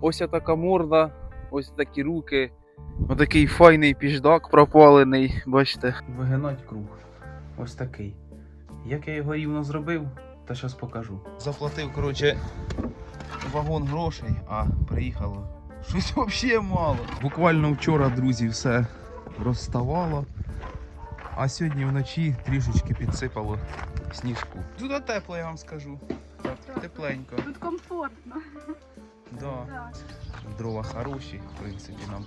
Ось така морда, ось такі руки. Отакий файний піждак пропалений. Бачите. Вигинать круг. Ось такий. Як я його рівно зробив, та зараз покажу. Заплатив, коротше, вагон грошей, а приїхало. Щось взагалі мало. Буквально вчора, друзі, все розставало. А сьогодні вночі трішечки підсипало сніжку. Тут тепло, я вам скажу. Так, тепленько. Тут комфортно. Да. Дрова хороші, в принципі, нам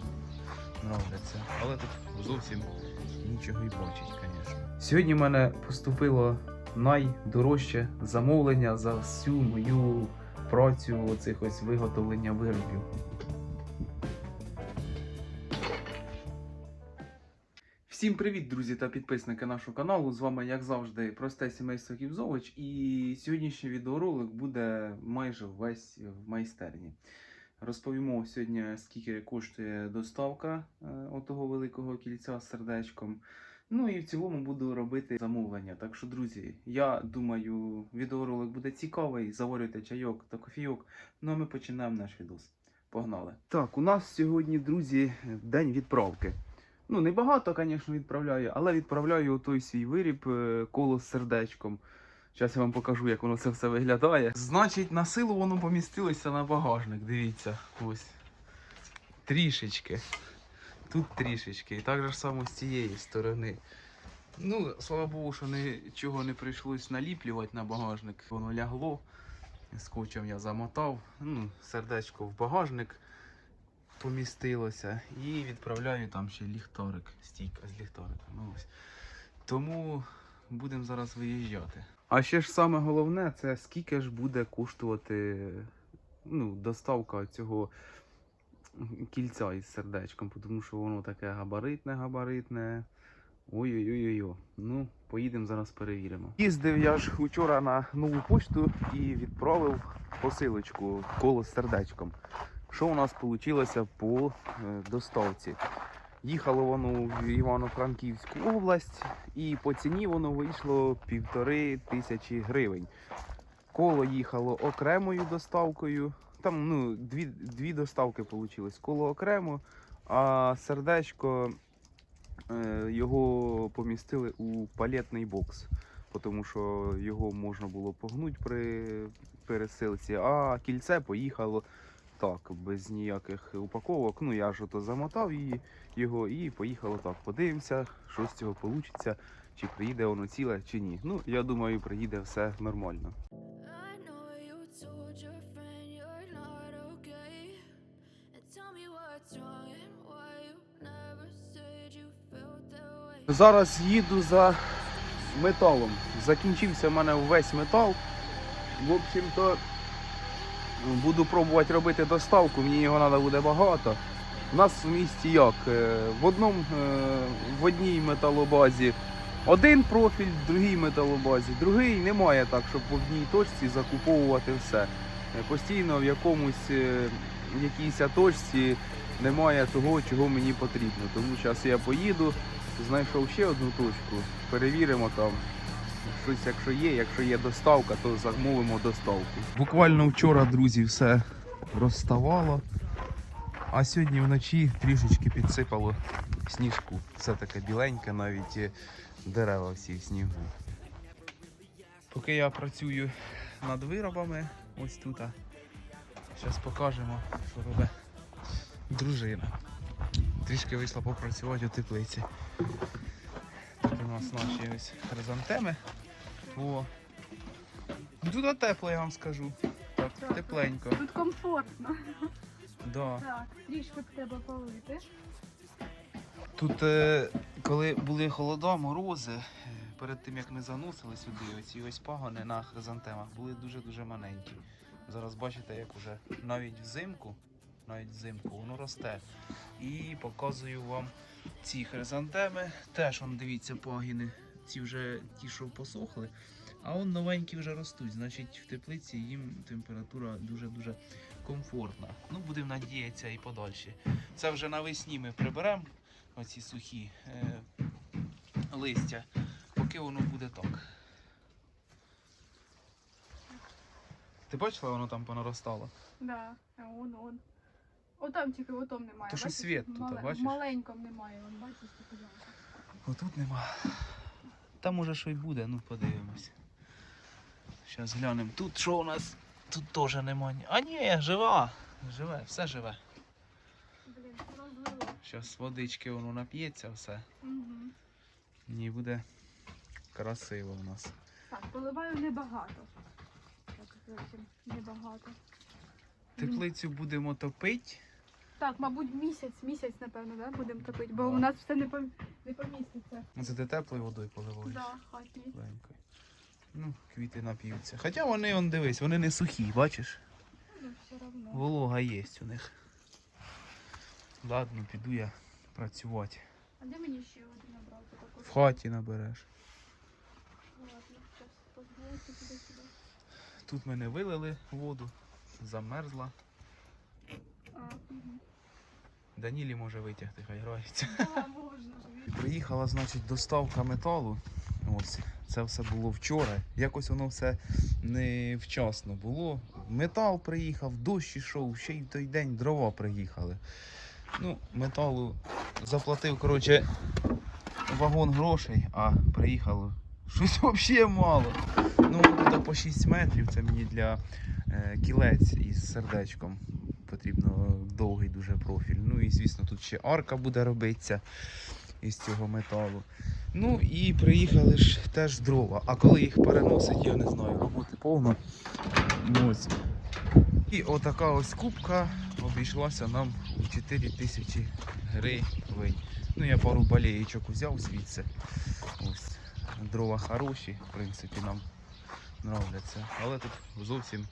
нравляться. Але тут зовсім нічого і бачить, звісно. Сьогодні в мене поступило найдорожче замовлення за всю мою працю оцих ось виготовлення виробів. Всім привіт, друзі та підписники нашого каналу. З вами, як завжди, просте сімейство Ківзович. І сьогоднішній відеоролик буде майже весь в майстерні. Розповімо сьогодні, скільки коштує доставка е, отого великого кільця з сердечком. Ну і в цілому буду робити замовлення. Так що, друзі, я думаю, відеоролик буде цікавий. Заварюйте чайок та кофійок. Ну а ми починаємо наш відос. Погнали. Так, у нас сьогодні, друзі, день відправки. Ну, небагато, звісно, відправляю, але відправляю той свій виріб е, коло з сердечком. Зараз я вам покажу, як воно це все виглядає. Значить, на силу воно помістилося на багажник. Дивіться, ось. Трішечки. Тут трішечки. І так же само з цієї сторони. Ну, слава Богу, що нічого не прийшлось наліплювати на багажник. Воно лягло. Скотчем я замотав. Ну, сердечко в багажник помістилося. І відправляю там ще ліхтарик. Стійка з ліхтариком. Ну. Тому будемо зараз виїжджати. А ще ж саме головне, це скільки ж буде коштувати ну, доставка цього кільця із сердечком, тому що воно таке габаритне, габаритне. Ой-ой-ой-ой. Ну, поїдемо зараз перевіримо. Їздив я ж вчора на нову почту і відправив посилочку коло з сердечком. Що у нас вийшло по е, доставці? Їхало воно в Івано-Франківську область, і по ціні воно вийшло півтори тисячі гривень. Коло їхало окремою доставкою. Там ну, дві, дві доставки вийшло. Коло окремо, а сердечко е, його помістили у палетний бокс, тому що його можна було погнути при пересилці, а кільце поїхало так, без ніяких упаковок. Ну я ж ото замотав її, його і поїхало так. Подивимося, що з цього вийде, чи приїде воно ціле, чи ні. Ну, я думаю, приїде все нормально. Зараз їду за металом. Закінчився в мене весь метал. В общем-то, буду пробувати робити доставку, мені його треба буде багато. У нас в місті як? Е, В, одному, е, в одній металобазі один профіль, в другій металобазі, другий немає так, щоб в одній точці закуповувати все. Е, Постійно в якомусь в якійсь точці немає того, чого мені потрібно. Тому зараз я поїду, знайшов ще одну точку, перевіримо там. Щось, якщо є, якщо є доставка, то замовимо доставку. Буквально вчора, друзі, все розставало. А сьогодні вночі трішечки підсипало сніжку. Все таке біленьке, навіть дерева всі в снігу. Поки я працюю над виробами, ось тут. Зараз покажемо, що робить дружина. Трішки вийшла попрацювати у теплиці. Нас наші ось хризантеми. О. Тут тепло, я вам скажу. Так, Так. тепленько. Тут комфортно. Да. Так, трішки треба полити. Тут, е, коли були холода, морози, е, перед тим як ми заносили сюди, оці ось пагони на хризантемах були дуже-дуже маленькі. Зараз бачите, як уже навіть взимку, навіть взимку воно росте. І показую вам ці хризантеми. Теж он, дивіться, пагіни. Ці вже ті, що посохли. А он новенькі вже ростуть. Значить, в теплиці їм температура дуже-дуже комфортна. Ну, будемо надіятися і подальше. Це вже навесні ми приберемо оці сухі е, листя, поки воно буде так. Ти бачила, воно там понаростало? Да, а он он. Отам тільки отом немає. То що бачиш? світ тут, Мале- бачиш? В маленькому немає, вон бачиш, ти подивишся. Отут нема. Там може що й буде, ну подивимось. Зараз глянемо. Тут що у нас? Тут теж нема. ні- А ні, жива. Живе, все живе. Блін, розлило. Зараз водички воно нап'ється все. Угу. І буде красиво у нас. Так, поливаю небагато. Так, зовсім небагато. Теплицю будемо топити. Так, мабуть, місяць, місяць, напевно, да, будемо топити, бо у нас все не, пом... не поміститься. Це ти теплою водою поливаєш? Да. Тепленькою. Ну, квіти нап'ються. Хоча вони, он дивись, вони не сухі, бачиш? Ну, все одно. Волога є у них. Ладно, піду я працювати. А де мені ще один набрати? В хаті набереш. Ладно, зараз позбулося туди-сюди. Тут мене вилили воду, замерзла. А, угу. Данілі може витягти, хай грається. Да, можна. Приїхала, значить, доставка металу. Ось, це все було вчора. Якось воно все невчасно було. Метал приїхав, дощ ішов, ще й в той день дрова приїхали. Ну, металу заплатив, коротше, вагон грошей, а приїхало щось взагалі мало. Ну, тут по 6 метрів, це мені для е, кілець із сердечком. Потрібно довгий дуже профіль. Ну і звісно, тут ще арка буде робитися із цього металу. Ну і приїхали ж теж дрова. А коли їх переносить, я не знаю, роботи повно. Ну, ось. І отака ось кубка обійшлася нам у 4 тисячі гривень. Ну, я пару балеєчок взяв звідси. Ось. Дрова хороші, в принципі, нам нравляться. Але тут зовсім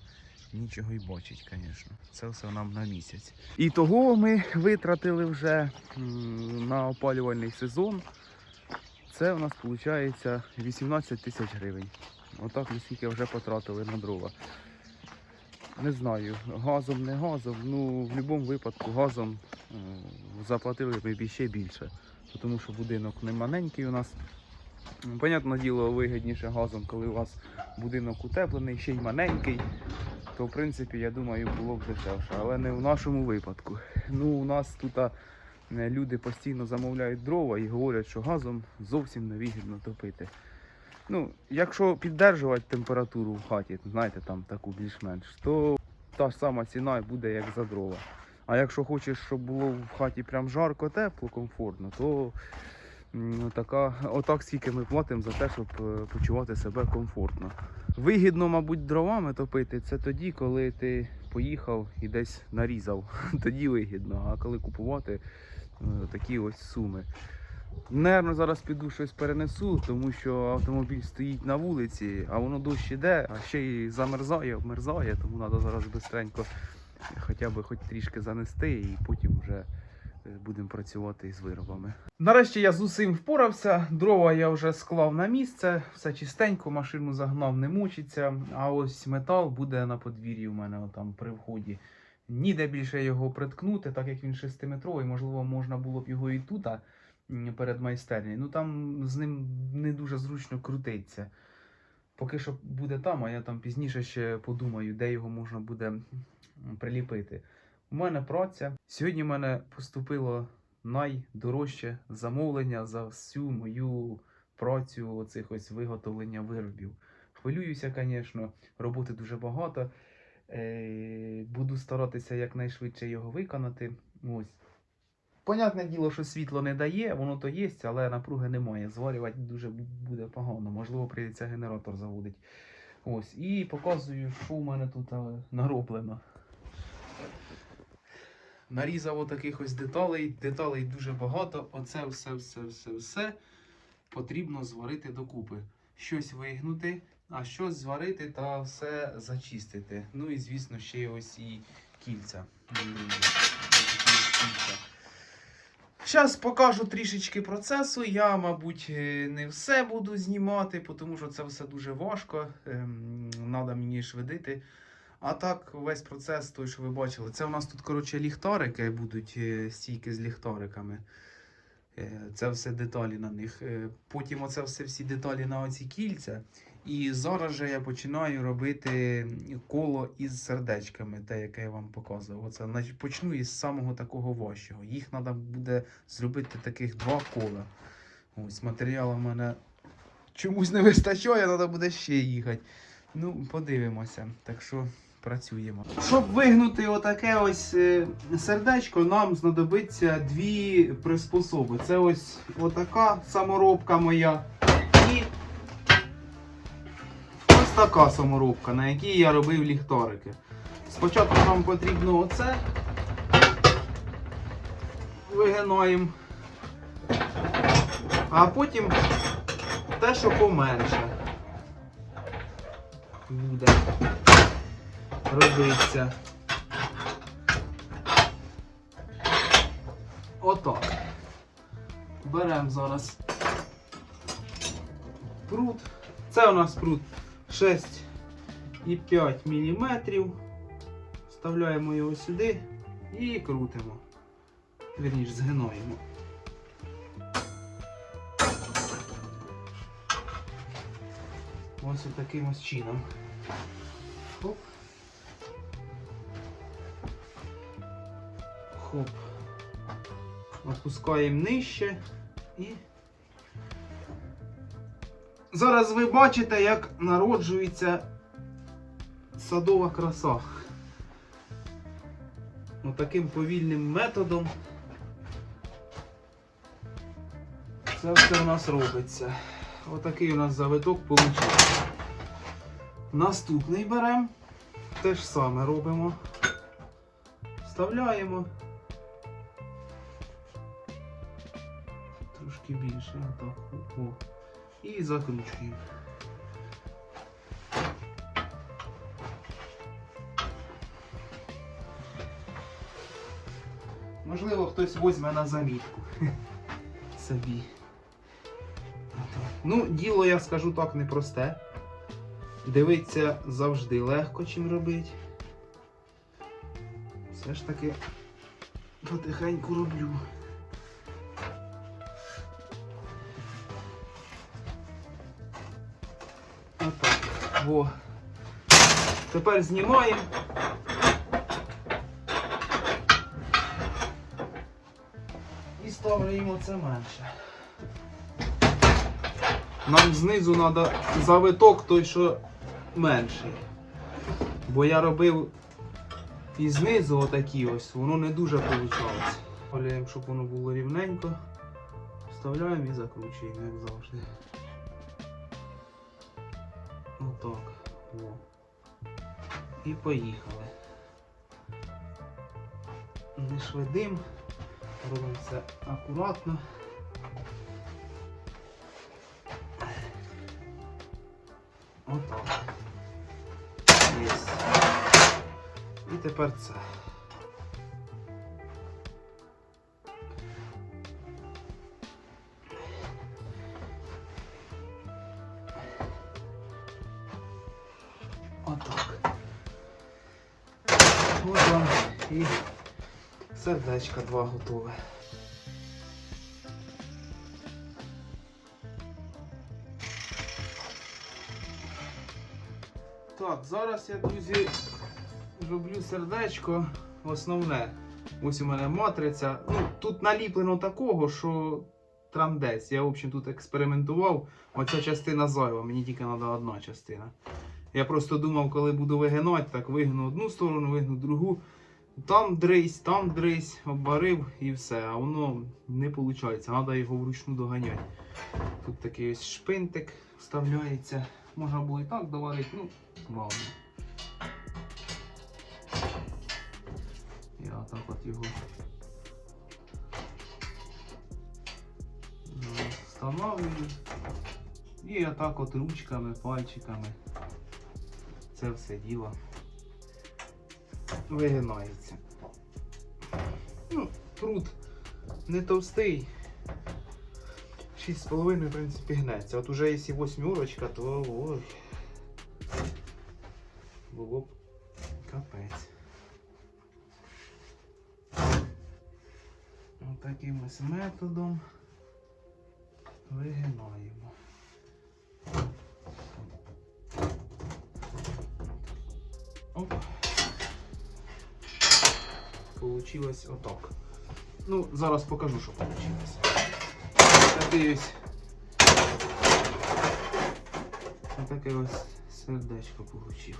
нічого й бачить, звісно. Це все нам на місяць. І того ми витратили вже на опалювальний сезон. Це у нас виходить 18 тисяч гривень. Отак ми скільки вже потратили на дрова. Не знаю, газом, не газом. Ну, в будь-якому випадку газом е, заплатили б ще більше. Тому що будинок не маленький у нас. Понятне діло, вигідніше газом, коли у вас будинок утеплений, ще й маленький, то в принципі, я думаю, було б дешевше. Але не в нашому випадку. Ну, у нас тут е, люди постійно замовляють дрова і говорять, що газом зовсім невигідно топити. Ну, якщо піддержувати температуру в хаті, знаєте, там таку більш-менш, то та ж сама ціна буде, як за дрова. А якщо хочеш, щоб було в хаті прям жарко, тепло, комфортно, то така, отак скільки ми платимо за те, щоб е, почувати себе комфортно. Вигідно, мабуть, дровами топити це тоді, коли ти поїхав і десь нарізав. Тоді вигідно. А коли купувати е, такі ось суми. Наверно, зараз піду щось перенесу, тому що автомобіль стоїть на вулиці, а воно дощ іде, а ще й замерзає, обмерзає, тому треба зараз швидко хоча б хоч трішки занести і потім вже будемо працювати із виробами. Нарешті я з усім впорався. Дрова я вже склав на місце, все чистенько, машину загнав, не мучиться. А ось метал буде на подвір'ї у мене там при вході. Ніде більше його приткнути, так як він 6-метровий, можливо, можна було б його і тут перед майстернею. Ну там з ним не дуже зручно крутиться. Поки що буде там, а я там пізніше ще подумаю, де його можна буде приліпити. У мене праця. Сьогодні в мене поступило найдорожче замовлення за всю мою працю оцих ось виготовлення виробів. Хвилююся, звісно, роботи дуже багато. Е, буду старатися якнайшвидше його виконати. Ось. Понятне діло, що світло не дає, воно то є, але напруги немає. Зварювати дуже буде погано. Можливо, прийдеться генератор заводити. Ось. І показую, що у мене тут нароблено. Нарізав отаких деталей. Деталей дуже багато. Оце все, все, все, все потрібно зварити докупи. Щось вигнути, а щось зварити та все зачистити. Ну і звісно, ще ось і кільця. Зараз покажу трішечки процесу. Я, мабуть, е, не все буду знімати, тому що це все дуже важко. Треба мені швидити. А так, весь процес, той, що ви бачили, це у нас тут, коротше, ліхтарики будуть, е, стійки з ліхтариками. Е, Це все деталі на них. Е, Потім оце все всі деталі на оці кільця. І зараз же я починаю робити коло із сердечками, те, яке я вам показував. Оце почну із самого такого важчого. Їх треба буде зробити таких два кола. Ось матеріалу в мене чомусь не вистачає, треба буде ще їхати. Ну, подивимося. Так що працюємо. Щоб вигнути отаке ось е, сердечко, нам знадобиться дві приспособи. Це ось отака саморобка моя. І ось така саморобка, на якій я робив ліхтарики. Спочатку нам потрібно оце. Вигинаємо. А потім те, що поменше. Буде робиться. Отак. Беремо зараз прут. Це у нас прут 6,5 мм. Вставляємо його сюди і крутимо. Вірніше, згинаємо. Ось таким ось чином. Хоп. Хоп. Опускаємо нижче і. Зараз ви бачите, як народжується садова краса. Отаким повільним методом. Це все у нас робиться. Отакий у нас завиток вийшов. Наступний беремо. Те ж саме робимо. Вставляємо. Трошки більше. Отак. О. І закручуємо. Можливо, хтось візьме на замітку собі. Ну, діло, я скажу так, непросте. Дивиться завжди легко, чим робити. Все ж таки потихеньку роблю. Во. Тепер знімаємо. І ставляємо це менше. Нам знизу треба завиток той, що менший. Бо я робив і знизу отакі ось, воно не дуже вийшло. Вставляємо, щоб воно було рівненько. Вставляємо і закручуємо, як завжди. Отак. О. І поїхали. Не швидим. Робимо все акуратно. Отак. Єс. І тепер це. Сердечко два готове. Так, зараз я, друзі, роблю сердечко основне. Ось у мене матриця. Ну, тут наліплено такого, що трандець. Я, в общем, тут експериментував. Оця частина зайва, мені тільки треба одна частина. Я просто думав, коли буду вигинати, так вигну одну сторону, вигну другу. Там дрись, там дрись, обварив і все. А воно не виходить. Треба його вручну доганяти. Тут такий ось шпинтик вставляється. Можна було і так доварити, ну, ладно. Я так от його встановлюю. І отак от ручками, пальчиками це все діло вигинається. Ну, Пруд не товстий. 6,5, в принципі, гнеться. От уже якщо восьмерочка, то ой. Було б капець. Отаким ось методом вигинаємо. Опа! Вийшло отак. Ну, зараз покажу, що вийшло. Такий ось. таке ось сердечко вийшло.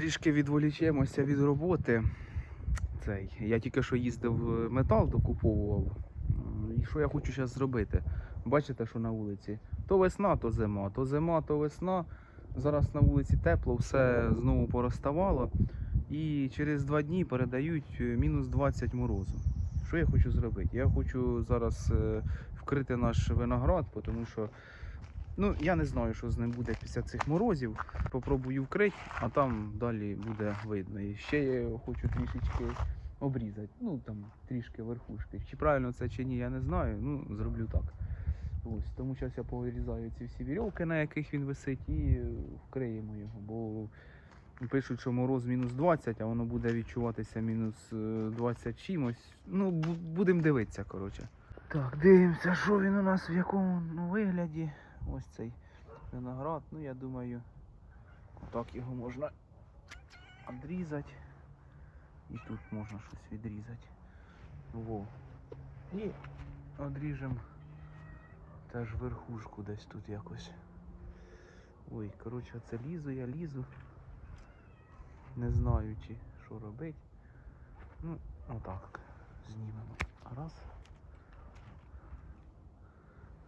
Трішки відволічемося від роботи. Цей. Я тільки що їздив е, метал, докуповував. І що я хочу зараз зробити? Бачите, що на вулиці? То весна, то зима, то зима, то весна. Зараз на вулиці тепло, все знову порозставало. І через два дні передають е, мінус 20 морозу. Що я хочу зробити? Я хочу зараз е, вкрити наш виноград, тому що ну, я не знаю, що з ним буде після цих морозів. Попробую вкрити, а там далі буде видно. І ще я хочу трішечки обрізати. Ну там трішки верхушки. Чи правильно це чи ні, я не знаю. Ну, зроблю так. Ось, тому зараз я повирізаю ці всі вірьовки, на яких він висить, і е, вкриємо його. Бо пишуть, що мороз мінус 20, а воно буде відчуватися мінус е, 20 чимось. Ну, будемо дивитися, коротше. Так, дивимося, що він у нас в якому ну, вигляді. Ось цей виноград. Ну, я думаю, так його можна відрізати. І тут можна щось відрізати. Во. І відріжемо теж верхушку десь тут якось. Ой, коротше, це лізу, я лізу. Не знаю, чи що робити. Ну, отак. Знімемо. Раз.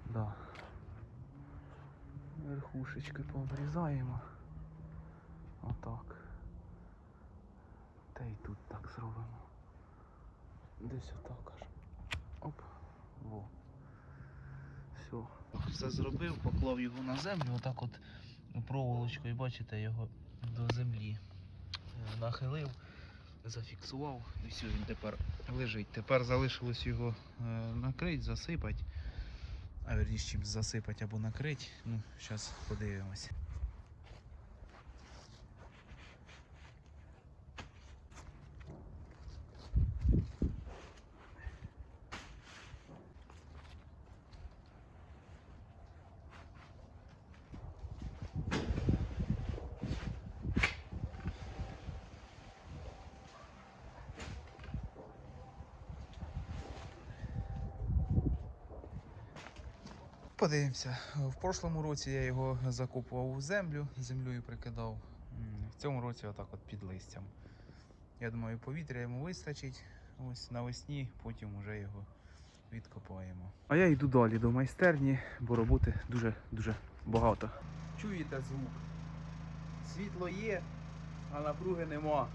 Да. Верхушечки пообрізаємо. Отак. Та й тут так зробимо. Десь отак аж. Оп. Во. Все. Все зробив, поклав його на землю, отак от проволочкою, бачите, його до землі е, нахилив, зафіксував. І все, він тепер лежить. Тепер залишилось його е, накрити, засипати. А верніше чим засипати або накрити. Ну, зараз подивимось. Подивимося. В прошлому році я його закопував у землю, землею прикидав. В цьому році отак от під листям. Я думаю, повітря йому вистачить. Ось навесні, потім вже його відкопаємо. А я йду далі до майстерні, бо роботи дуже-дуже багато. Чуєте звук? Світло є, а напруги нема.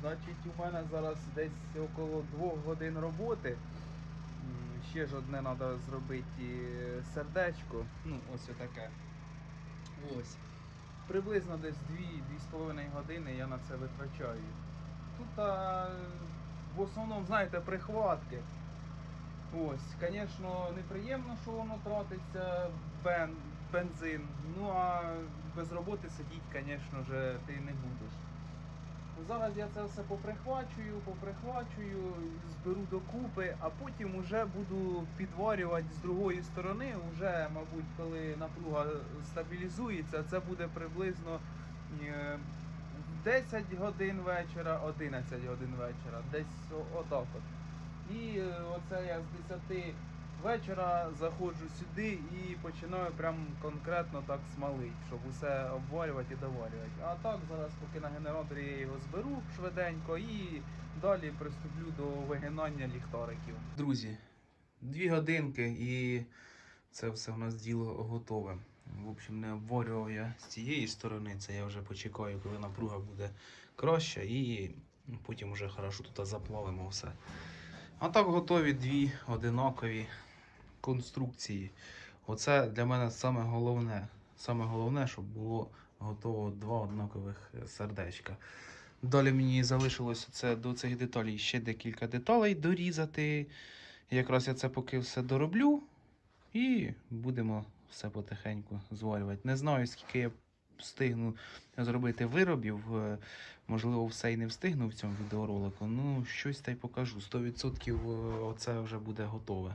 Значить, у мене зараз десь около двох годин роботи. Ще ж одне треба зробити сердечко. Ну, ось отаке. Ось. Приблизно десь 2-2,5 години я на це витрачаю. Тут а, в основному, знаєте, прихватки. Ось, звісно, неприємно, що воно тратиться бен, бензин. Ну а без роботи сидіти, звісно ти не будеш. Зараз я це все поприхвачую, поприхвачую, зберу докупи, а потім уже буду підварювати з другої сторони. Уже, мабуть, коли напруга стабілізується, це буде приблизно е, 10 годин вечора, 11 годин вечора. Десь отак от. І е, оце я з 10 вечора заходжу сюди і починаю прям конкретно так смалити, щоб усе обварювати і доварювати. А так зараз, поки на генераторі я його зберу швиденько і далі приступлю до вигинання ліхтариків. Друзі, дві годинки і це все у нас діло готове. В общем, не обварював я з цієї сторони, це я вже почекаю, коли напруга буде краща, і потім вже хорошо тут заплавимо все. А так готові дві одинакові конструкції. Оце для мене саме головне. Саме головне, щоб було готово два однакових е, сердечка. Далі мені залишилося це до цих деталей ще декілька деталей дорізати. Якраз я це поки все дороблю і будемо все потихеньку зварювати. Не знаю, скільки я встигну зробити виробів. е, Можливо, все і не встигну в цьому відеоролику. Ну, щось та й покажу. 100% е, оце вже буде готове.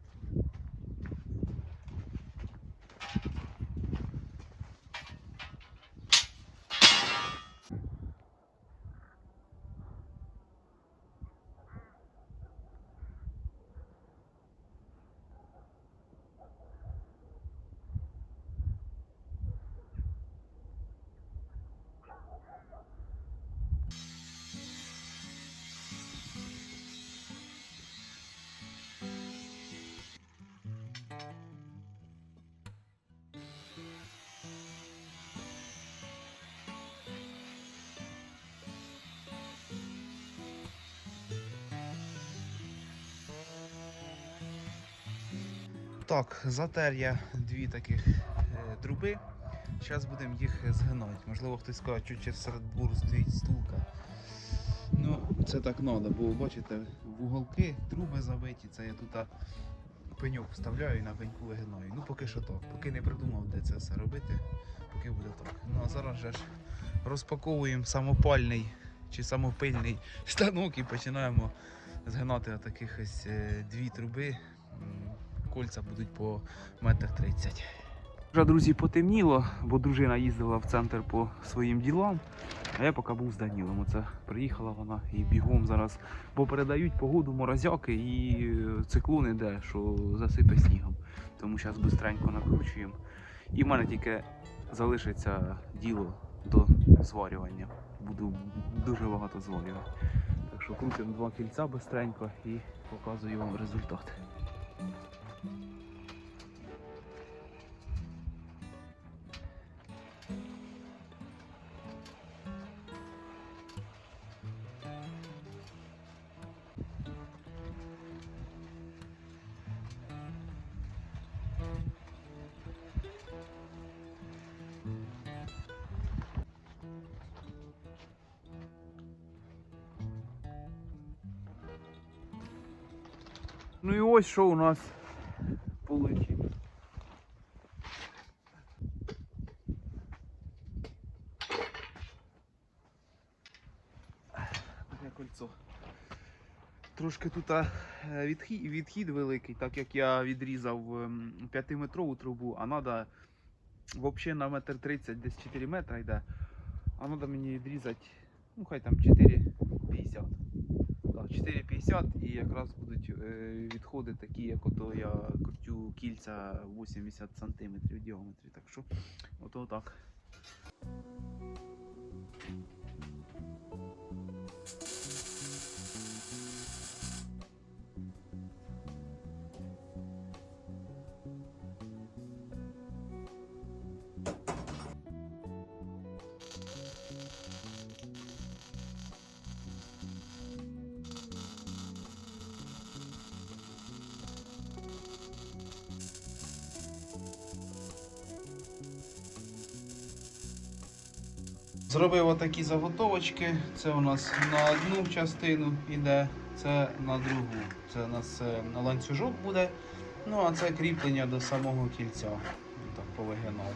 Так, затер я дві таких е, труби. Зараз будемо їх згинати. Можливо, хтось скаже, що через серед буру стоїть стулка. Ну, це так треба, бо бачите, в уголки труби забиті, це я тут пеньок вставляю і на пеньку вигинаю. Ну, поки що так. Поки не придумав, де це все робити, поки буде так. Ну а зараз же ж розпаковуємо самопальний чи самопильний станок і починаємо згинати таких ось е, дві труби. Кольця будуть по метр тридцять. Вже, друзі, потемніло, бо дружина їздила в центр по своїм ділам. А я поки був з Данілом. Оце приїхала вона і бігом зараз, бо передають погоду морозяки і е, циклон іде, що засипе снігом. Тому зараз швидко накручуємо. І в мене тільки залишиться діло до зварювання. Буду дуже багато зварювати. Так що крутимо два кільця швидко і показую вам результат. Ось що у нас вийшло. кольцо. Трошки тут е, відхід, відхід великий, так як я відрізав ем, 5-метрову трубу, а треба взагалі на метр 30, десь 4 метра йде, а треба мені відрізати, ну хай там 4,50. 4,50 50 і якраз будуть е, відходи такі, як ото я крутю кільця 80 см в діаметрі. Так що, ото так. Зробив отакі заготовочки. Це у нас на одну частину йде, це на другу. Це у нас е, на ланцюжок буде. Ну а це кріплення до самого кільця. Так повигинав.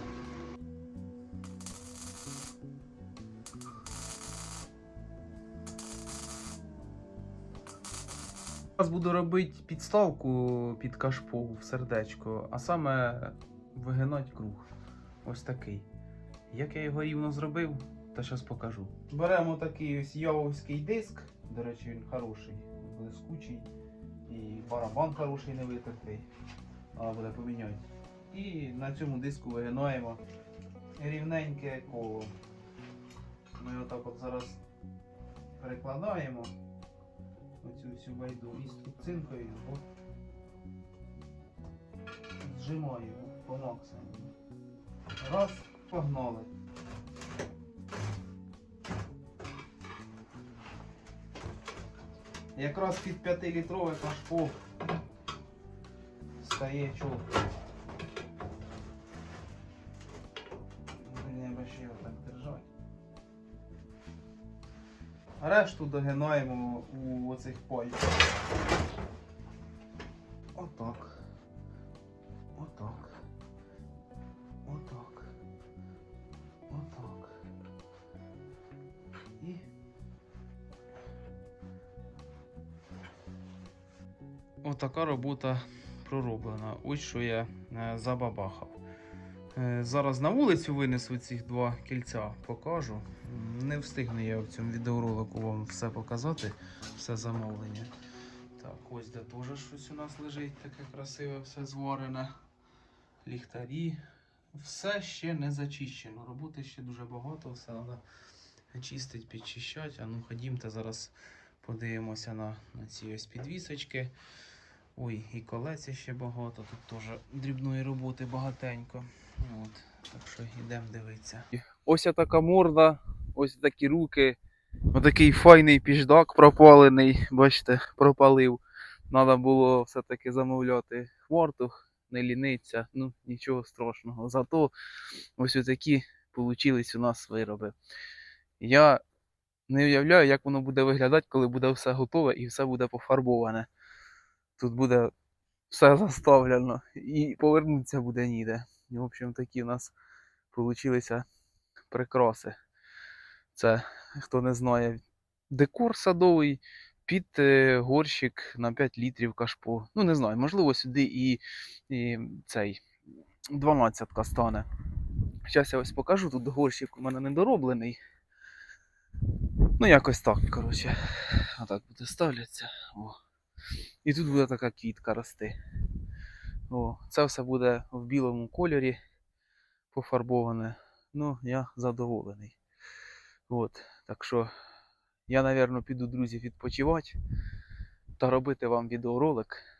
Зараз буду робити підставку під кашпо в сердечко, а саме вигинати круг. Ось такий. Як я його рівно зробив, та зараз покажу. Беремо такий ось явовський диск. До речі, він хороший, блискучий. І барабан хороший не витертий. Але буде поміняти. І на цьому диску вигинаємо рівненьке коло. Ми отак от зараз перекладаємо оцю всю байду і струбцинкою його зжимаємо по максимуму. Раз, погнали. Якраз під 5-літровий кашпо стає чітко. Треба ще його так держати. Решту догинаємо у оцих пальцях. Отак. Отака робота пророблена. Ось що я е, забабахав. Е, Зараз на вулицю винесу ці два кільця, покажу. Не встигну я в цьому відеоролику вам все показати, все замовлення. Так, ось де теж щось у нас лежить, таке красиве, все зварене. Ліхтарі. Все ще не зачищено. Роботи ще дуже багато, все треба чистити, підчищати. А ну ходімте зараз подивимося на, на ці ось підвісочки. Ой, і колець ще багато, тут теж дрібної роботи багатенько. От, так що йдемо дивитися. Ось така морда, ось такі руки. Отакий файний піждак пропалений, бачите, пропалив. Треба було все-таки замовляти хвортух, не ліниться, ну нічого страшного. Зато ось такі получились у нас вироби. Я не уявляю, як воно буде виглядати, коли буде все готове і все буде пофарбоване. Тут буде все заставлено і повернутися буде ніде. В общем, такі у нас получилися прикраси. Це, хто не знає, декор садовий під е, горщик на 5 літрів кашпо. Ну, не знаю, можливо, сюди і, і цей 12 стане. Зараз я ось покажу, тут горщик у мене недороблений. Ну, якось так, коротше. Отак буде ставляться. О. І тут буде така квітка рости. О, це все буде в білому кольорі пофарбоване. Ну, я задоволений. От, так що я, напевно, піду, друзі, відпочивати та робити вам відеоролик.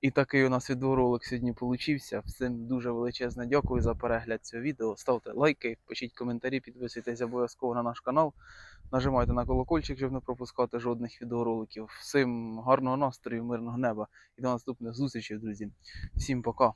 І такий у нас відеоролик сьогодні получився. Всім дуже величезне дякую за перегляд цього відео. Ставте лайки, пишіть коментарі, підписуйтесь обов'язково на наш канал. Нажимайте на колокольчик, щоб не пропускати жодних відеороликів. Всім гарного настрою, мирного неба і до наступних зустрічей, друзі. Всім пока.